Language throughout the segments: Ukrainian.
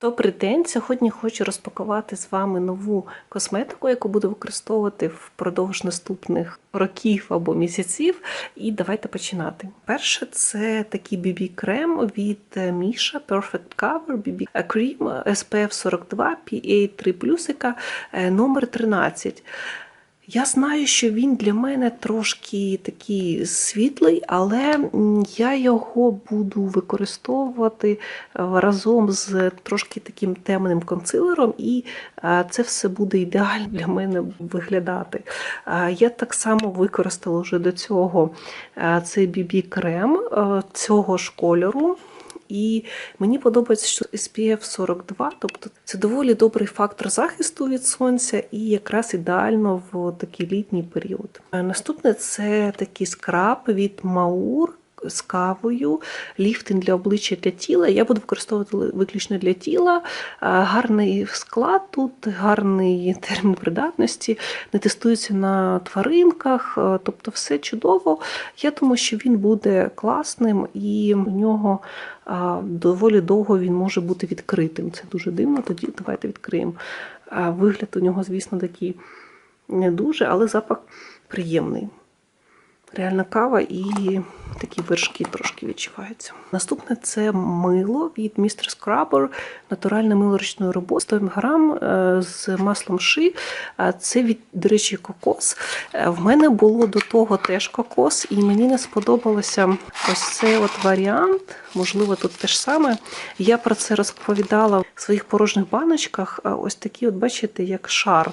Добрий день! Сьогодні хочу розпакувати з вами нову косметику, яку буду використовувати впродовж наступних років або місяців. І давайте починати. Перше, це такий BB-крем від Міша Perfect Cover BB Cream SPF 42 PA 3 номер 13. Я знаю, що він для мене трошки такий світлий, але я його буду використовувати е, разом з трошки таким темним консилером, і е, це все буде ідеально для мене виглядати. Е, Я так само використала вже до цього цей BB-крем цього ж кольору. І мені подобається, що SPF 42, тобто це доволі добрий фактор захисту від сонця і якраз ідеально в такий літній період. Наступне це такий скраб від Маур. З кавою, ліфтинг для обличчя для тіла. Я буду використовувати виключно для тіла. Гарний склад тут, гарний термін придатності, не тестується на тваринках, тобто все чудово. Я думаю, що він буде класним і в нього доволі довго він може бути відкритим. Це дуже дивно. Тоді давайте відкриємо. Вигляд у нього, звісно, такий не дуже, але запах приємний. Реальна кава і такі вершки трошки відчуваються. Наступне це мило від Mr. Scrubber, натуральне мило ручної роботи, 100 грам е, з маслом ши. Це від, до речі, кокос. Е, В мене було до того теж кокос, і мені не сподобалося ось цей от варіант. Можливо, тут те ж саме. Я про це розповідала в своїх порожніх баночках. Ось такі, от бачите, як шар.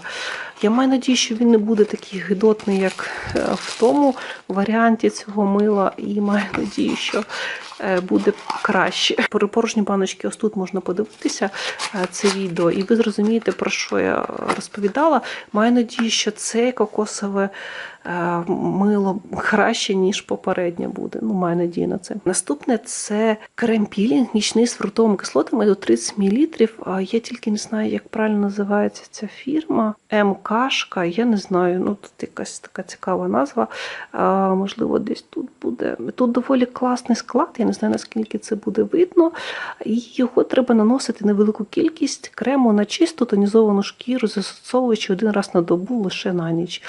Я маю надію, що він не буде такий гидотний, як е, в тому варіанті цього мила, і маю надію, що е, буде краще. Про порожні баночки, ось тут можна подивитися е, це відео, і ви зрозумієте, про що я розповідала. Маю надію, що це кокосове е, мило краще, ніж попереднє буде. Ну, маю надію на це. Наступне це крем-пілінг, нічний з фруктовими кислотами до 30 мл. Я тільки не знаю, як правильно називається ця фірма. МКшка, я не знаю. Ну тут якась така цікава назва. Можливо, десь тут буде. Тут доволі класний склад. Я не знаю, наскільки це буде видно. І його треба наносити невелику кількість крему на чисту тонізовану шкіру, застосовуючи один раз на добу лише на ніч.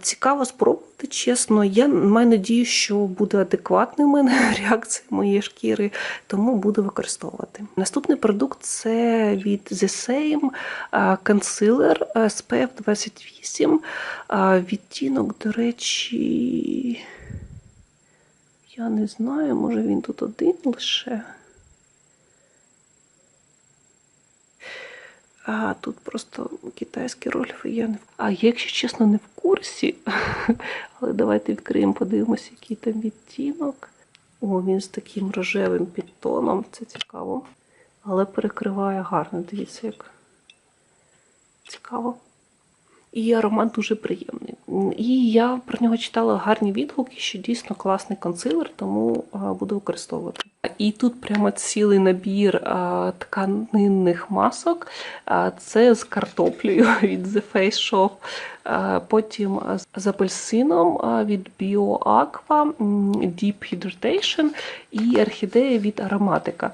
Цікаво спробувати, чесно. Я маю надію, що буде адекватною мене реакція моєї шкіри, тому буду використовувати. Наступний продукт це від The Same консилер SPF 28. Відтінок, до речі, я не знаю, може він тут один лише. А тут просто китайські рольфи. Я не А я, якщо чесно, не в курсі. Але давайте відкриємо, подивимося, який там відтінок. О, він з таким рожевим підтоном. Це цікаво. Але перекриває гарно. Дивіться, як цікаво. І аромат дуже приємний. І я про нього читала гарні відгуки, що дійсно класний консилер, тому буду використовувати. І тут прямо цілий набір тканинних масок. Це з картоплею від The Face Shop. А, Потім з- апельсином від BioAqua, Deep Hydration і орхідея від ароматика.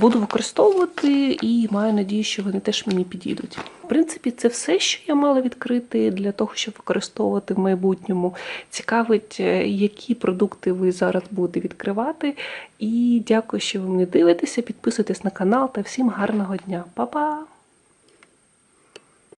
Буду використовувати і маю надію, що вони теж мені підійдуть. В принципі, це все, що я мала відкрити для того, щоб використовувати в майбутньому. Цікавить, е, які продукти ви зараз будете відкривати. І дякую, що ви мене дивитеся. Підписуйтесь на канал та всім гарного дня. Па-па!